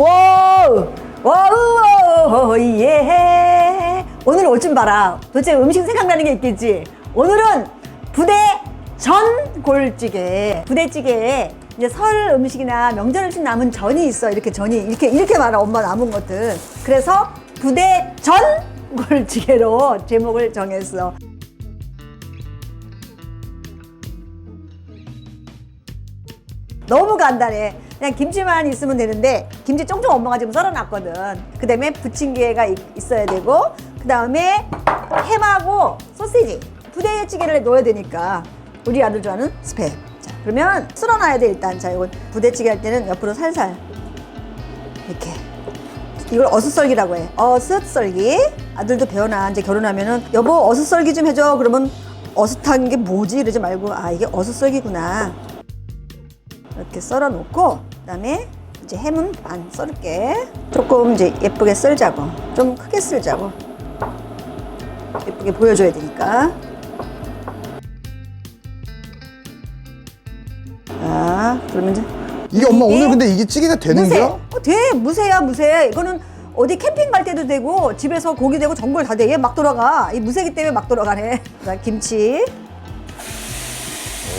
와우! 와우! 예! 오늘 옷 좀 봐라. 도대체 음식 생각나는 게 있겠지? 오늘은 부대 전골찌개. 부대찌개에 이제 설 음식이나 명절 음식 남은 전이 있어. 이렇게 전이. 이렇게, 이렇게 말아. 엄마 남은 것들. 그래서 부대 전골찌개로 제목을 정했어. 너무 간단해. 그냥 김치만 있으면 되는데 김치 쫑쫑 엄마가 지금 썰어놨거든. 그 다음에 부침개가 있- 있어야 되고 그 다음에 햄하고 소시지 부대찌개를 넣어야 되니까 우리 아들 좋아하는 스팸. 자 그러면 썰어놔야 돼 일단. 자 이건 부대찌개 할 때는 옆으로 살살 이렇게 이걸 어슷썰기라고 해. 어슷썰기. 아들도 배워놔. 이제 결혼하면은 여보 어슷썰기 좀 해줘. 그러면 어슷한 게 뭐지? 이러지 말고 아 이게 어슷썰기구나. 이렇게 썰어 놓고 그다음에 이제 햄은 반 썰을게. 조금 이제 예쁘게 썰자고. 좀 크게 썰자고. 예쁘게 보여줘야 되니까. 자, 그러면 이제 이게 엄마 오늘 근데 이게 찌개가 되는 무새. 거야? 어, 돼. 무새야, 무새. 이거는 어디 캠핑 갈 때도 되고 집에서 고기 되고 전골 다 돼. 얘 막 돌아가. 이 무새기 때문에 막 돌아가네. 자, 김치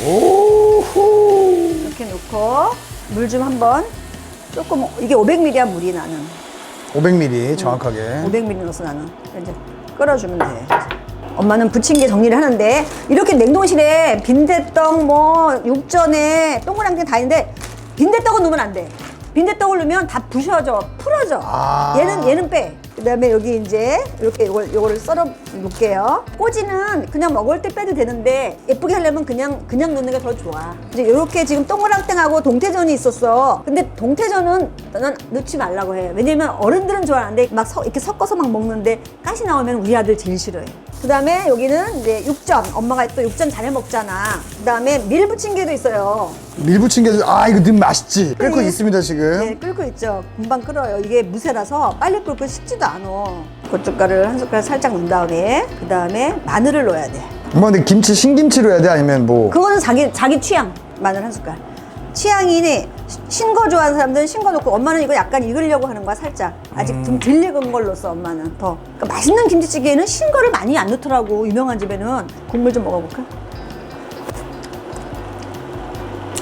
오호. 이렇게 넣고 물 좀 한번 조금 이게 500ml야 물이 나는. 500ml 정확하게. 500ml 넣어서 나는 이제 끓여주면 돼. 엄마는 부침개 정리를 하는데 이렇게 냉동실에 빈대떡 뭐 육전에 동그랑땡 다 있는데 빈대떡은 넣으면 안 돼. 빈대떡을 넣으면 다 부셔져, 풀어져. 아. 얘는 얘는 빼. 그다음에 여기 이제 이렇게 요걸 요거를 썰어 놓을게요. 꼬지는 그냥 먹을 때 빼도 되는데 예쁘게 하려면 그냥 그냥 넣는 게 더 좋아. 이제 이렇게 지금 동그랑땡하고 동태전이 있었어. 근데 동태전은 난 넣지 말라고 해. 왜냐면 어른들은 좋아하는데 막 서- 이렇게 섞어서 막 먹는데 가시 나오면 우리 아들 제일 싫어해. 그다음에 여기는 이제 육전. 엄마가 또 육전 잘 먹잖아. 그다음에 밀부침개도 있어요. 밀부침개 아 이거 넣으면 맛있지. 끓고 네. 있습니다 지금. 네, 끓고 있죠. 금방 끓어요. 이게 무쇠라서 빨리 끓고 식지도 않아. 고춧가루를 한 숟갈 살짝 넣은 다음에 그 다음에 마늘을 넣어야 돼. 엄마 근데 김치 신김치로 해야 돼 아니면 뭐? 그거는 자기 자기 취향. 마늘 한 숟갈. 취향이니 신거 좋아하는 사람들은 신거 넣고 엄마는 이거 약간 익으려고 하는 거야 살짝 아직 좀덜 익은 걸 넣었어 엄마는 더 그러니까 맛있는 김치찌개에는 신 거를 많이 안 넣더라고 유명한 집에는 국물 좀 먹어볼까?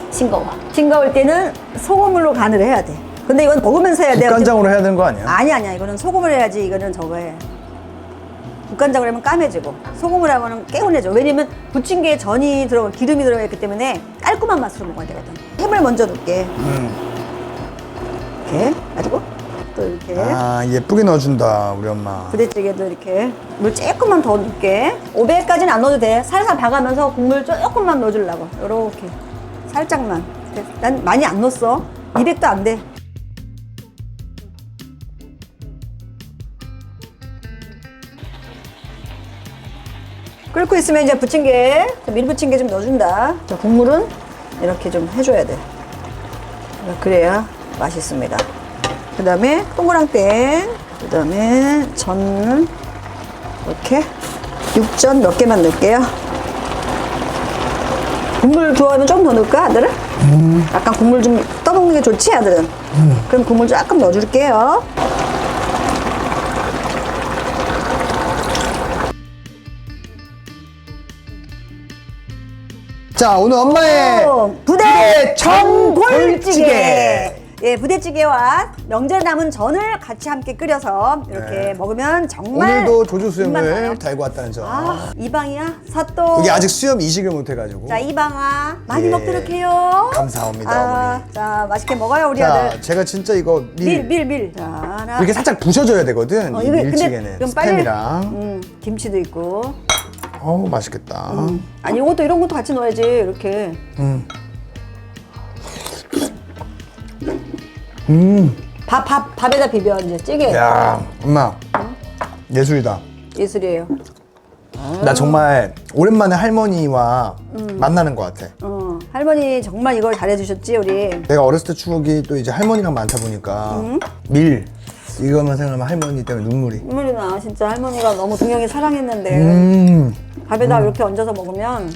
싱거워 싱거울 때는 소금으로 간을 해야 돼 근데 이건 먹으면서 해야 돼 국간장으로 해야 되는 거 아니야? 아니 아니야. 이거는 소금을 해야지 이거는 저거 해. 국간장을 하면 까매지고 소금을 하면 개운해져. 왜냐면 부침개에 전이 들어가 기름이 들어가 있기 때문에 깔끔한 맛으로 먹어야 되거든. 햄을 먼저 넣을게. 음. 이렇게 가지고 또 이렇게. 아 예쁘게 넣어준다 우리 엄마. 부대찌개도 이렇게. 물 조금만 더 넣을게. 500까지는 안 넣어도 돼. 살살 봐가면서 국물 조금만 넣어주려고. 요렇게. 살짝만. 난 많이 안 넣었어. 200도 안 돼 끓고 있으면 이제 부침개 밀부침개 좀 넣어준다. 자, 국물은 이렇게 좀 해줘야 돼. 그래야 맛있습니다. 그 다음에 동그랑땡 그 다음에 전 이렇게 육전 몇 개만 넣을게요. 국물 좋아하면 좀더 넣을까 아들은? 약간 국물 좀 떠먹는 게 좋지 아들은? 그럼 국물 조금 넣어줄게요 자 오늘 엄마의 오, 부대 전골찌개. 예, 부대찌개와 명절 남은 전을 같이 함께 끓여서 이렇게 네. 먹으면 정말 오늘도 조조수염을 나요. 달고 왔다는 점. 아, 이방이야 사또. 그게 아직 수염 이식을 못 해가지고. 자, 이방아 많이 예. 먹도록 해요. 감사합니다, 아, 어머니. 자, 맛있게 먹어요 우리 자 아들. 제가 진짜 이거 밀, 밀, 밀, 밀. 자, 하나. 이렇게 살짝 부셔줘야 되거든. 어, 이 이거 밀찌개는 이건 빨리- 스팸이랑. 음, 김치도 있고. 어우 맛있겠다. 아니 이것도 이런 것도 같이 넣어야지 이렇게. 음. 음. 밥, 밥, 밥에다 비벼 이제 찌개. 야 엄마 예술이다. 예술이에요. 나 정말 오랜만에 할머니와 만나는 것 같아. 어, 할머니 정말 이걸 잘해주셨지 우리. 내가 어렸을 때 추억이 또 이제 할머니랑 많다 보니까 밀 이거만 생각하면 할머니 때문에 눈물이. 눈물이 나 진짜 할머니가 너무 동영이 사랑했는데 음. 밥에다 이렇게 얹어서 먹으면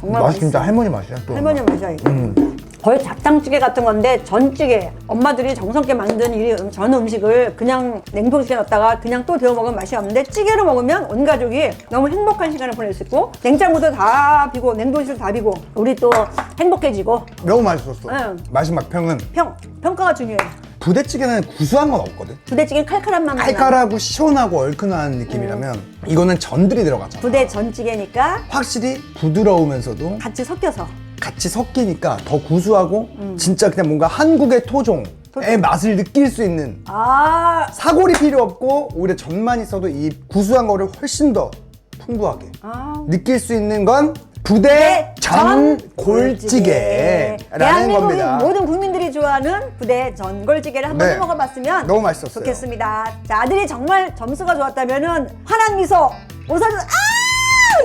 정말 맛이 맛있어. 진짜 할머니 맛이야 또. 할머니 맛이야 이거. 음. 거의 잡탕찌개 같은 건데 전찌개 엄마들이 정성껏 만든 이 음- 전 음식을 그냥 냉동실에 넣었다가 그냥 또 데워 먹으면 맛이 없는데 찌개로 먹으면 온 가족이 너무 행복한 시간을 보낼 수 있고 냉장고도 다 비고 냉동실 다 비고 우리 또 행복해지고 너무 맛있었어. 응. 마지막 평은 평 평가가 중요해 부대찌개는 구수한 건 없거든. 부대찌개는 칼칼한 맛만 나. 칼칼하고 시원하고 얼큰한 느낌이라면 이거는 전들이 들어가잖아. 부대 전찌개니까 확실히 부드러우면서도 같이 섞여서 같이 섞이니까 더 구수하고 음. 진짜 그냥 뭔가 한국의 토종의 맛을 느낄 수 있는 아 사골이 필요 없고 오히려 전만 있어도 이 구수한 거를 훨씬 더 풍부하게 아. 느낄 수 있는 건 부대 전 골찌개라는 대한민국 겁니다. 모든 국민들이 좋아하는 부대 전골찌개를 한번 네. 해 먹어봤으면 너무 맛있었어요. 좋겠습니다. 자, 아들이 정말 점수가 좋았다면은 환한 미소 웃어줘. 아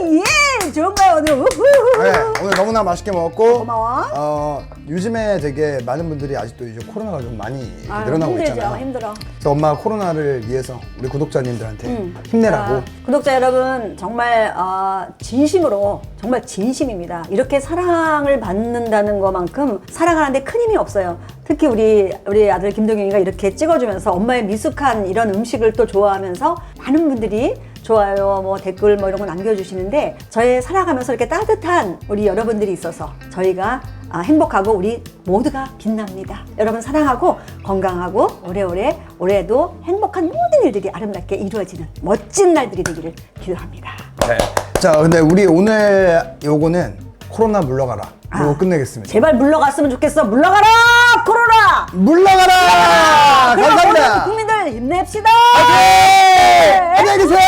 예, 좋은가요 오늘? 우후후. 네, 오늘 너무나 맛있게 먹었고 고마워. 어, 요즘에 되게 많은 분들이 아직도 이제 코로나가 좀 많이 아유, 늘어나고 힘들죠, 있잖아요. 힘들어. 그래서 엄마가 코로나를 위해서 우리 구독자님들한테 음. 힘내라고 자, 구독자 여러분 정말 어, 진심으로 정말 진심입니다. 이렇게 사랑을 받는다는 것만큼 살아가는데 큰 힘이 없어요. 특히 우리 우리 아들 김동영이가 이렇게 찍어주면서 엄마의 미숙한 이런 음식을 또 좋아하면서 많은 분들이 좋아요, 뭐 댓글 뭐 이런 거 남겨주시는데 저의 살아가면서 이렇게 따뜻한 우리 여러분들이 있어서 저희가 아, 행복하고 우리 모두가 빛납니다. 여러분 사랑하고 건강하고 오래오래 올해도 행복한 모든 일들이 아름답게 이루어지는 멋진 날들이 되기를 기도합니다. 네. 자, 근데 우리 오늘 요거는 코로나 물러가라. 이거 아, 끝내겠습니다. 제발 물러갔으면 좋겠어. 물러가라 코로나. 물러가라. 물러가라! 감사합니다. 국민들 힘냅시다. 네. 안녕히 계세요.